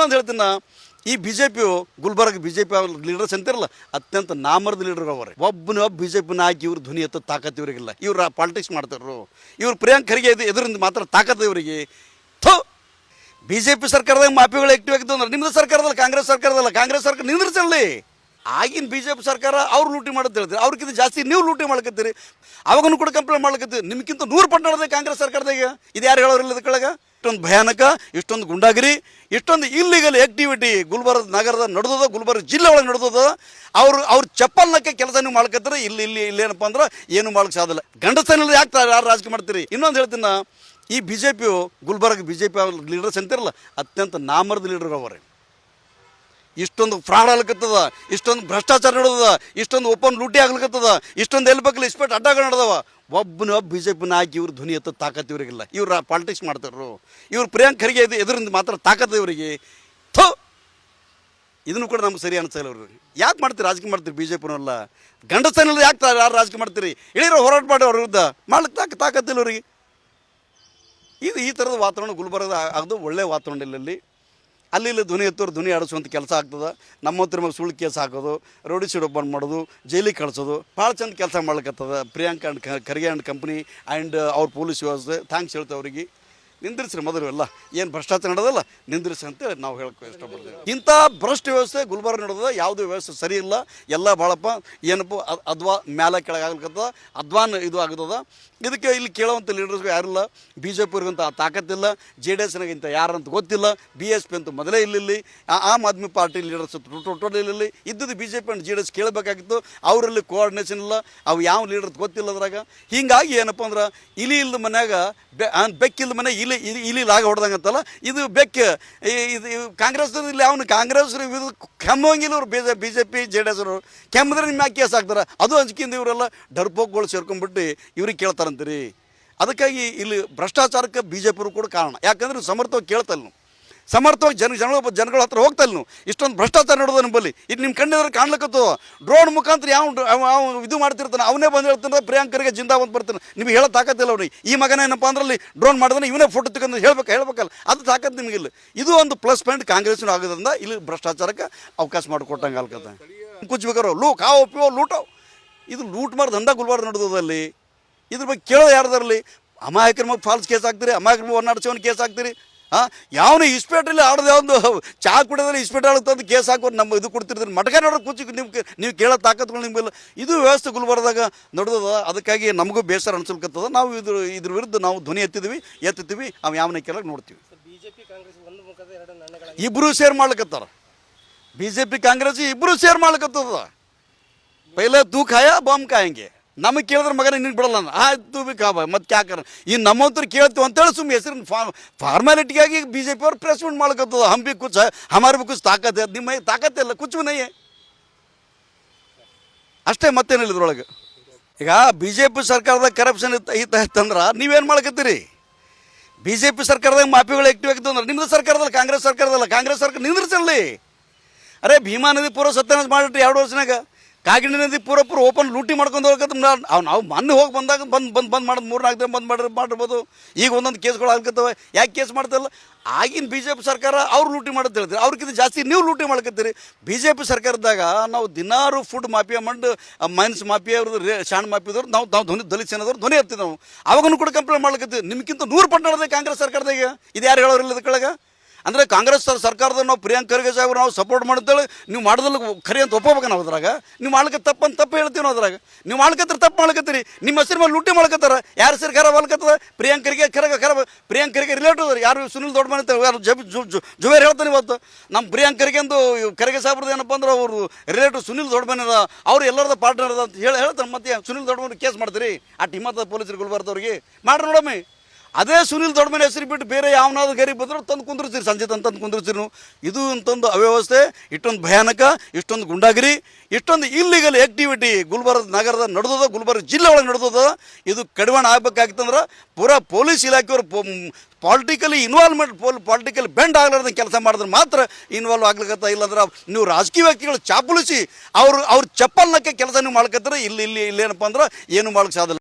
ಇನ್ನೊಂದು ಹೇಳ್ತೀನಿ ಈ B J PU Gulbarga B J P leaders ಅಂತಿರಲ್ಲ, ಅತ್ಯಂತ ನಾಮರದ ಲೀಡರ್ ಅವರೇ. ಒಬ್ಬನ ಒಬ್ಬ ಬಿ ಜೆ ಪಿನ ಹಾಕಿ ಇವ್ರ ಧ್ವನಿ ಎತ್ತ ತಾಕತ್ ಇವರಿಗಿಲ್ಲ. ಇವ್ರು ಪಾಲಿಟಿಕ್ಸ್ ಮಾಡ್ತಾರ್ರು. ಇವ್ರು ಪ್ರಿಯಾಂಕ್ ಇದು ಎದುರಿಂದ ಮಾತ್ರ ತಾಕತ್ ಇವರಿಗೆ. ಥೋ! ಬಿ ಜೆ ಪಿ ಸರ್ಕಾರದಾಗ ಮಾಫಿಗಳು ಆಕ್ಟಿವ್ ಆಗಿದ್ದು ಅಂದ್ರೆ ನಿಮ್ಮದು ಸರ್ಕಾರದಲ್ಲ, ಕಾಂಗ್ರೆಸ್ ಸರ್ಕಾರದಲ್ಲ, ಕಾಂಗ್ರೆಸ್ ಸರ್ಕಾರ ನಿಂದ್ರಿಸಲ್ಲಿ. ಆಗಿನ ಬಿ ಜೆ ಪಿ ಸರ್ಕಾರ ಅವ್ರು ಲೂಟಿ ಮಾಡೋದು ಹೇಳ್ತೀರಿ ಅವ್ರಿಗಿಂತ ಜಾಸ್ತಿ ನೀವು ಲೂಟಿ ಮಾಡ್ಕತ್ತೀರಿ. ಅವಾಗನು ಕೂಡ ಕಂಪ್ಲೇಂಟ್ ಮಾಡ್ಲಕತ್ತೀರಿ. ನಿಮ್ಗಿಂತ ನೂರು ಪಟ್ಟಣದ ಕಾಂಗ್ರೆಸ್ ಸರ್ಕಾರದಾಗ ಇದು ಯಾರು ಹೇಳೋರಿಲ್ಲ ಕೆಳಗೆ? ಇಷ್ಟೊಂದು ಭಯಾನಕ, ಇಷ್ಟೊಂದು ಗುಂಡಾಗಿರಿ, ಇಷ್ಟೊಂದು ಇಲ್ಲಿಗಲ್ ಆಕ್ಟಿವಿಟಿ ಗುಲ್ಬರ್ಗ ನಗರದ ನಡೆದದ, ಗುಲ್ಬರ್ಗ ಜಿಲ್ಲೆ ಒಳಗೆ ನಡೆದದ. ಅವ್ರು, ಅವ್ರ ಚಪ್ಪಲ್ನಕ್ಕೆ ಕೆಲಸ ನೀವು ಮಾಡ್ಕತ್ತಾರೆ. ಇಲ್ಲಿ ಇಲ್ಲಿ ಇಲ್ಲೇನಪ್ಪ ಅಂದ್ರೆ ಏನು ಮಾಡಕ್ಕೆ ಸಾಧಲ್ಲ ಇಲ್ಲದೆ ಯಾಕೆ ಯಾರು ರಾಜಕೀಯ ಮಾಡ್ತೀರಿ? ಇನ್ನೊಂದು ಹೇಳ್ತೀನಿ ಈ B J PU Gulbarga B J P leaders ಅಂತಿರಲ್ಲ, ಅತ್ಯಂತ ನಾಮರದ ಲೀಡರ್ ಅವರೇ. ಇಷ್ಟೊಂದು ಫ್ರಾಡ್ ಆಗ್ಲಿಕತ್ತದ, ಇಷ್ಟೊಂದು ಭ್ರಷ್ಟಾಚಾರ ನಡೆದದ, ಇಷ್ಟೊಂದು ಓಪನ್ ಲೂಟಿ ಆಗ್ಲಿಕತ್ತದ, ಇಷ್ಟೊಂದು ಎಲ್ಲಿ ಬೇಕಲ್ಲ ಇಸ್ಪೆಟ್ ಅಡ್ಡಗಳು ನಡೆದವ. ಒಬ್ಬನ ಒಬ್ಬ ಬಿ ಜೆ ಪಿನ ಹಾಕಿ ಇವ್ರ ಧ್ವನಿ ಎತ್ತ ತಾಕತ್ ಇವರಿಗಿಲ್ಲ. ಇವ್ರು ಪಾಲಿಟಿಕ್ಸ್ ಮಾಡ್ತಾರ್ರು. ಇವ್ರು ಪ್ರಿಯಾಂಕ್ ಖರ್ಗೆ ಇದು ಎದುರಿಂದ ಮಾತ್ರ ತಾಕತ್ ಇವರಿಗೆ. ಥೋ! ಇದನ್ನು ಕೂಡ ನಮ್ಗೆ ಸರಿ ಅನಿಸಲ್ಲ ಅವರು ಯಾಕೆ ಮಾಡ್ತೀರಿ ರಾಜಕೀಯ ಮಾಡ್ತೀರಿ ಬಿ ಜೆ ಪಿನಲ್ಲ ಗಂಡಸನಲ್ಲಿ ಯಾಕೆ ಯಾರು ರಾಜಕೀಯ ಮಾಡ್ತೀರಿ? ಇಳಿರೋ ಹೋರಾಟ ಮಾಡಿ ಅವ್ರ ವಿರುದ್ಧ ಮಾಡ್ಲಿಕ್ಕೆ ತಾಕ ತಾಕತ್ತಿಲ್ಲ ಅವ್ರಿಗೆ ಇದು ಈ ಥರದ ವಾತಾವರಣ ಗುಲ್ಬರ್ಗದ ಅದು ಒಳ್ಳೆಯ ವಾತಾವರಣ ಇಲ್ಲಲ್ಲಿ. ಅಲ್ಲಿ ಇಲ್ಲಿ ಧ್ವನಿ ಎತ್ತೋರು ಧ್ವನಿ ಆಡಿಸುವಂಥ ಕೆಲಸ ಆಗ್ತದೆ. ನಮ್ಮ ಹತ್ರ ಮೇಲೆ ಸುಳ್ಳು ಕೇಸ್ ಹಾಕೋದು, ರೋಡಿ ಶೀಟ್ ಓಪನ್ ಮಾಡೋದು, ಜೈಲಿಗೆ ಕಳಿಸೋದು, ಭಾಳ ಚಂದ ಕೆಲಸ ಮಾಡ್ಲಿಕ್ಕತ್ತದ Priyank and Kharge and company and ಅವ್ರ ಪೊಲೀಸ್ ವ್ಯವಸ್ಥೆ. ಥ್ಯಾಂಕ್ಸ್ ಹೇಳ್ತೇವೆ ಅವರಿಗೆ. ನಿಂದಿರ್ಸ್ರಿ ಮೊದಲು ಎಲ್ಲ. ಏನು ಭ್ರಷ್ಟಾಚಾರ ನಡೆದಲ್ಲ ನಿಂದಿರಿಸಿ ಅಂತೇಳಿ ನಾವು ಹೇಳಕ್ಕೆ ಇಷ್ಟಪಡ್ತೀವಿ. ಇಂಥ ಭ್ರಷ್ಟ ವ್ಯವಸ್ಥೆ ಗುಲ್ಬರ್ಗ ನಡೆದ ಯಾವುದೇ ವ್ಯವಸ್ಥೆ ಸರಿ ಇಲ್ಲ. ಎಲ್ಲ ಭಾಳಪ್ಪ ಏನಪ್ಪ, ಅದ್- ಅದ್ವಾ ಮ್ಯಾಲೆ ಕೆಳಗೆ ಆಗ್ಲಿಕ್ಕತ್ತದ ಅದ್ವಾನ್ ಇದು ಆಗ್ತದ. ಇದಕ್ಕೆ ಇಲ್ಲಿ ಕೇಳುವಂಥ ಲೀಡರ್ಸ್ ಯಾರಿಲ್ಲ. ಬಿ ಜೆ ಪಿಯವ್ರಿಗಂತ ತಾಕತ್ತಿಲ್ಲ. ಜೆ ಡಿ ಎಸ್ನಾಗಿಂತ ಯಾರಂತ ಗೊತ್ತಿಲ್ಲ. ಬಿ ಎಸ್ ಪಿ ಅಂತೂ ಮೊದಲೇ ಇಲ್ಲಿ ಆಮ್ ಆದ್ಮಿ ಪಾರ್ಟಿ ಲೀಡರ್ಸ್ ಇಲ್ಲಿ ಇದ್ದದ್ದು B J P and J D S ಕೇಳಬೇಕಾಗಿತ್ತು. ಅವರಲ್ಲಿ ಕೋಆರ್ಡಿನೇಷನ್ ಇಲ್ಲ. ಅವು ಯಾವ ಲೀಡರ್ ಗೊತ್ತಿಲ್ಲ ಅದ್ರಾಗ. ಹೀಗಾಗಿ ಏನಪ್ಪ ಅಂದ್ರೆ, ಇಲಿ ಇಲ್ಲದ ಮನ್ಯಾಗ ಬೆ ಬೆಕ್ಕಿಲ್ದ ಮನೆ ಇಲಿ ಇಲಿ ಇಲ್ಲಿ ಲಾಗ ಹೊಡೆದಂಗತ್ತಲ್ಲ? ಇದು ಬೆಕ್ಕ ಇದು ಕಾಂಗ್ರೆಸ್ ಇಲ್ಲಿ ಅವನು ಕಾಂಗ್ರೆಸ್ ಇದು ಕೆಮ್ಮಂಗಿಲ್ಲ ಇವ್ರು B J B J P J D S ಅವರು ಕೆಮ್ಮಿದ್ರೆ ನಿಮ್ಮ ಯಾಕೆ ಕೇಸ್ ಹಾಕ್ತಾರೆ? ಅದು ಅಂಜಿಕೆಯಿಂದ ಇವರೆಲ್ಲ ಡರ್ಪೋಕ್ಗಳು ಸೇರ್ಕೊಂಡ್ಬಿಟ್ಟು ಇವ್ರಿಗೆ ಕೇಳ್ತಾರಂತೀರಿ. ಅದಕ್ಕಾಗಿ ಇಲ್ಲಿ ಭ್ರಷ್ಟಾಚಾರಕ್ಕೆ ಬಿ ಜೆ ಪಿರು ಕೂಡ ಕಾರಣ. ಯಾಕಂದ್ರೆ ಸಮರ್ಥವಾಗಿ ಕೇಳ್ತಲ್ಲ ಸಮರ್ಥವಾಗಿ ಜನ ಜನಗಳ ಜನಗಳ ಹತ್ರ ಹೋಗ್ತಲ್ಲ ನೀವು ಇಷ್ಟೊಂದು ಭ್ರಷ್ಟಾಚಾರ ನೋಡೋದು ನಿಮ್ಮಲ್ಲಿ ಇದು ನಿಮ್ಮ ಕಣ್ಣಿದ್ರೆ ಕಾಣ್ಲಿಕ್ಕತ್ತು ಡ್ರೋನ್ ಮುಖಾಂತರ ಯಾವ ಇದು ಮಾಡ್ತಿರ್ತಾನೆ. ಅವನೇ ಬಂದು ಹೇಳ್ತಾನೆ, ಪ್ರಿಯಾಂಕರಿಗೆ ಜಿಂದ ಬಂದು ಬರ್ತಾನೆ. ನಿಮಗೆ ಹೇಳೋ ತಾಕತ್ತಿಲ್ಲ ಅವ್ರಿಗೆ ಈ ಮಗನ ಏನಪ್ಪ ಅಂದ್ರೆ ಅಲ್ಲಿ ಡ್ರೋನ್ ಮಾಡಿದ್ರೆ ಇವನೇ ಫೋಟೋ ತಗೊಂಡು ಹೇಳ್ಬೇಕು ಹೇಳ್ಬೇಕಲ್ಲ. ಅದು ತಾಕತ್ತು ನಿಮಗಿಲ್ಲ ಇದು ಒಂದು ಪ್ಲಸ್ ಪಾಯಿಂಟ್ ಕಾಂಗ್ರೆಸ್ ಆಗೋದ್ರಿಂದ ಇಲ್ಲಿ ಭ್ರಷ್ಟಾಚಾರಕ್ಕೆ ಅವಕಾಶ ಮಾಡಿಕೊಟ್ಟಂಗೆ ಆಲ್ಕತ್ತ ಕುಚ್ಬೇಕಾರೋ ಲೂ ಕಾವು ಪಿಯೋ ಲೂಟೋ. ಇದು ಲೂಟ್ ಮಾಡಿ ದಂಡ ಗುಲ್ಬಾರ್ದು ನಡೆದದಲ್ಲಿ ಇದ್ರ ಬಗ್ಗೆ ಕೇಳೋದು ಯಾರ್ದಾರಲ್ಲಿ? ಅಮಾಯಕರ ಮೇಲೆ ಫಾಲ್ಸ್ ಕೇಸ್ ಹಾಕ್ತೀರಿ, ಅಮಾಯಕರ ಮೇಲೆ ಒನ್ನಾಡ್ಸೋನ್ ಕೇಸ್ ಹಾಕ್ತೀರಿ. ಯಾವನು ಇಸ್ಪೇಟಲ್ಲಿ ಆಡೋದೇ ಒಂದು ಚಾ ಕುಡಿದ್ರೆ ಇಸ್ಪೇಟ್ ಅಂತ ಕೇಸ್ ಹಾಕೋರು ನಮ್ಮ ಇದು ಕೊಡ್ತಿರ್ತಾರೆ ಮಟಕ ನೋಡೋ ಕೂಚಿ ನಿಮ್ಗೆ ನೀವು ಕೇಳೋ ತಾಕತ್ಗಳು ನಿಮ್ಗೆಲ್ಲ ಇದು ವ್ಯವಸ್ಥೆ ಗುಲ್ಬರ್ದಾಗ ನಡೆದದ. ಅದಕ್ಕಾಗಿ ನಮಗೂ ಬೇಸರ ಅನ್ಸಲ್ಕತ್ತದ. ನಾವು ಇದ್ರ ಇದ್ರ ವಿರುದ್ಧ ನಾವು ಧ್ವನಿ ಎತ್ತಿದ್ವಿ ಎತ್ತುತ್ತೀವಿ ಅವು ಯಾವನ ಕೇಳಕ್ಕೆ ನೋಡ್ತೀವಿ. ಇಬ್ಬರು ಸೇರ್ ಮಾಡ್ಲಿಕ್ಕತ್ತಾರ ಬಿ ಜೆ ಪಿ ಕಾಂಗ್ರೆಸ್ ಇಬ್ಬರು ಸೇರ್ ಮಾಡ್ಲಿಕ್ಕತ್ತದ ಪೈಲೆ ತೂಕಾಯ ಬಾಂಬ್ ಕಾಯಂಗೆ. ನಮಗೆ ಕೇಳಿದ್ರೆ ಮಗನ ನಿನ್ಗೆ ಬಿಡಲ್ಲ ಆಯ್ತು ಬಿ ಕಾಬ. ಮತ್ತೆ ಯಾಕಾರ ಈ ನಮ್ಮ ಹತ್ರ ಕೇಳ್ತೀವಿ ಅಂತೇಳಿ ಸುಮ್ಮನೆ ಹೆಸರು ಫಾರ್ ಫಾರ್ಮಾಲಿಟಿಗಾಗಿ ಬಿ ಜೆ ಪಿ ಅವ್ರು ಪ್ರೆಸ್ಮೆಂಟ್ ಮಾಡ್ಕೊತದ. ಹಂಪಿ ಕುಚ್ ಹಮಾರ್ ಬಿ ಕುಚ್ ತಾಕತ್ है, ನಿಮ್ಮ ತಾಕತ್ ಇಲ್ಲ. ಕುಚ್ಚು ನಯ್ಯೆ ಅಷ್ಟೇ ಮತ್ತೇನಿಲ್ಲ ಇದ್ರೊಳಗೆ ಈಗ ಬಿ ಜೆ ಪಿ ಸರ್ಕಾರದಾಗ ಕರಪ್ಷನ್ ಇತ್ತು ಇತ್ತ ಇತ್ತಂದ್ರೆ ನೀವೇನು ಮಾಡ್ಕತ್ತೀರಿ? ಬಿ ಜೆ ಪಿ ಸರ್ಕಾರದಾಗ ಮಾಫಿಗಳು ಆಕ್ಟಿವ್ ಆಗ್ತದೆ ಅಂದ್ರೆ ನಿಮ್ಮದು ಸರ್ಕಾರದಲ್ಲ ಕಾಂಗ್ರೆಸ್ ಸರ್ಕಾರದಲ್ಲ ಕಾಂಗ್ರೆಸ್ ಸರ್ಕಾರ ನಿಂದ್ರಿಸಲಿ ಅರೆ ಭೀಮಾ ನದಿ ಪೂರ್ವ ಸತ್ಯನಾಶ ಮಾಡಿಟ್ರಿ ಎರಡು ವರ್ಷನಾಗ. ಕಾಗಿಣಿ ನದಿ ಪೂರ ಪೂರ ಓಪನ್ ಲೂಟಿ ಮಾಡ್ಕೊಂಡು ಹೋಗಕ್ಕೆ ನಾವು ನಾವು ಮೊನ್ನೆ ಹೋಗಿ ಬಂದಾಗ ಬಂದು ಬಂದು ಬಂದು ಮಾಡೋದು ಮೂರು ನಾಲ್ಕು ದಿನ ಬಂದ್ ಮಾಡಿ ಮಾಡಿರ್ಬೋದು. ಈಗ ಒಂದೊಂದು ಕೇಸ್ಗಳು ಆಗ್ತವೆ ಯಾಕೆ ಕೇಸ್ ಮಾಡ್ತಿಲ್ಲ? ಆಗಿನ ಬಿ ಜೆ ಪಿ ಸರ್ಕಾರ ಅವ್ರು ಲೂಟಿ ಮಾಡೋದು ಹೇಳ್ತೀರಿ ಅವ್ರಿಗಿಂತ ಜಾಸ್ತಿ ನೀವು ಲೂಟಿ ಮಾಡ್ಕತ್ತೀರಿ. ಬಿ ಜೆ ಪಿ ಸರ್ಕಾರದಾಗ ನಾವು ದಿನಾರು ಫುಡ್ ಮಾಫಿಯಾ ಮಂಡು ಮೈನ್ಸ್ ಮಾಫಿಯಾ ಅವ್ರದ್ದು ಶಾಣ್ ಮಾಫಿಯದವ್ರು, ನಾವು ನಾವು ಧ್ವನಿ, ದಲಿತ ಸೇನದವ್ರು ಧ್ವನಿ ಎತ್ತೀವಿ ನಾವು. ಅವಾಗನು ಕೂಡ ಕಂಪ್ಲೇಂಟ್ ಮಾಡ್ಲಿಕ್ಕೆ ನಿಮ್ಗಿಂತ ನೂರು ಪಟ್ಟು ಕಾಂಗ್ರೆಸ್ ಸರ್ಕಾರದಾಗ. ಇದು ಯಾರು ಹೇಳೋರಿಲ್ಲ ಇದಕ್ಕೊಳಗೆ? ಅಂದರೆ ಕಾಂಗ್ರೆಸ್ ಸರ್ಕಾರದ ನಾವು ಪ್ರಿಯಾಂಕ್ ಖರ್ಗೆ ಸಾಹೇಬ್ರು ನಾವು ಸಪೋರ್ಟ್ ಮಾಡ್ತೇಳಿ ನೀವು ಮಾಡೋದಿಲ್ಲ ಖರಿ ಅಂತ ಒಪ್ಪಬೇಕು ನಾವು ಅದ್ರಾಗ. ನೀವು ಮಾಡ್ಲಿಕ್ಕೆ ತಪ್ಪು ತಪ್ಪು ಹೇಳ್ತೀವಿ ನಾವು ಅದ್ರಾಗ. ನೀವು ಮಾಡ್ಕತ್ತೀರಿ ತಪ್ಪು ಮಾಡ್ಕತ್ತೀರಿ ನಿಮ್ಮ ಹೆಸರು ಮೇಲೆ ಲೂಟಿ ಮಾಡ್ಕತ್ತಾರ ಯಾರು ಹೆಸರು ಖರಾಬ್ ಆಗ್ಲತ್ತದ ಪ್ರಿಯಾಂಕ್ ಖರ್ಗೆ ಖರಗ ಖರಾಬ್ ಪ್ರಿಯಾಂಕ್ ಖರ್ಗೆ ರಿಲೇಟಿವ್ ಯಾರು ಸುನಿಲ್ ದೊಡ್ಡ ಮನೆ ಯಾರು ಜಬ್ ಜು ಜು ಜುವೇರ್ ಹೇಳ್ತಾನೆ ಇವತ್ತು. ನಮ್ಮ ಪ್ರಿಯಾಂಕ್ ಖರ್ಗೆ ಅಂದು ಖರ್ಗೆ ಸಾಹೇಬ್ರದ್ದು ಏನಪ್ಪ ಅಂದ್ರೆ ಅವರು ರಿಲೇಟಿವ್ ಸುನಿಲ್ ದೊಡ್ಡ ಮನೆ ಅದ. ಅವ್ರು ಎಲ್ಲರದ ಪಾರ್ಟ್ನರ್ ಅದ ಅಂತ ಹೇಳಿ ಹೇಳ್ತಾರೆ ಮತ್ತೆ ಸುನಿಲ್ ದೊಡ್ಡ ಮನೆ ಕೇಸ್ ಮಾಡ್ತೀರಿ. ಆ ಟಿಮ್ಮದ ಪೊಲೀಸರು ಗುಲ್ಬಾರ್ದವ್ರಿಗೆ ಮಾಡ್ರಿ ನೋಡಮ್ಮಿ. ಅದೇ ಸುನಿಲ್ ದೊಡ್ಡಮನೆ ಹೆಸರು ಬಿಟ್ಟು ಬೇರೆ ಯಾವನಾದ್ರು ಗರಿ ಬಂದ್ರೆ ತಂದು ಕುಂದಿರ್ತೀರಿ ಸಂಜೆ ತಂದು ತಂದು ಕುಂದಿರ್ತೀರಿ ನೀವು. ಇದು ಅಂತಂದು ಅವ್ಯವಸ್ಥೆ, ಇಷ್ಟೊಂದು ಭಯಾನಕ, ಇಷ್ಟೊಂದು ಗುಂಡಾಗಿರಿ, ಇಷ್ಟೊಂದು ಇಲ್ಲಿಗಲ್ ಆ್ಯಕ್ಟಿವಿಟಿ ಗುಲ್ಬರ್ಗ ನಗರದ ನಡೆದದ, ಗುಲ್ಬರ್ಗ ಜಿಲ್ಲೆ ಒಳಗೆ ನಡೆದದ. ಇದು ಕಡಿವಾಣ ಆಗ್ಬೇಕಾಗಿತ್ತಂದ್ರೆ ಪೂರಾ ಪೊಲೀಸ್ ಇಲಾಖೆಯವರು ಪಾಲಿಟಿಕಲಿ ಇನ್ವಾಲ್ವ್ಮೆಂಟ್ ಪೋಲ್ ಪಾಲಿಟಿಕಲ್ ಬೆಂಡ್ ಆಗ್ಲಾರ್ದಂಗೆ ಕೆಲಸ ಮಾಡಿದ್ರೆ ಮಾತ್ರ ಇನ್ವಾಲ್ವ್ ಆಗ್ಲಿಕ್ಕತ್ತ ಇಲ್ಲಾಂದ್ರೆ ನೀವು ರಾಜಕೀಯ ವ್ಯಕ್ತಿಗಳು ಚಾಪುಲಿಸಿ ಅವ್ರು, ಅವ್ರ ಚಪ್ಪಲ್ನಕ್ಕೆ ಕೆಲಸ ನೀವು ಮಾಡ್ಕತ್ತಾರೆ. ಇಲ್ಲಿ ಇಲ್ಲಿ ಇಲ್ಲೇನಪ್ಪ ಅಂದ್ರೆ ಏನು ಮಾಡಕ್ಕೆ ಸಾಧ್ಯ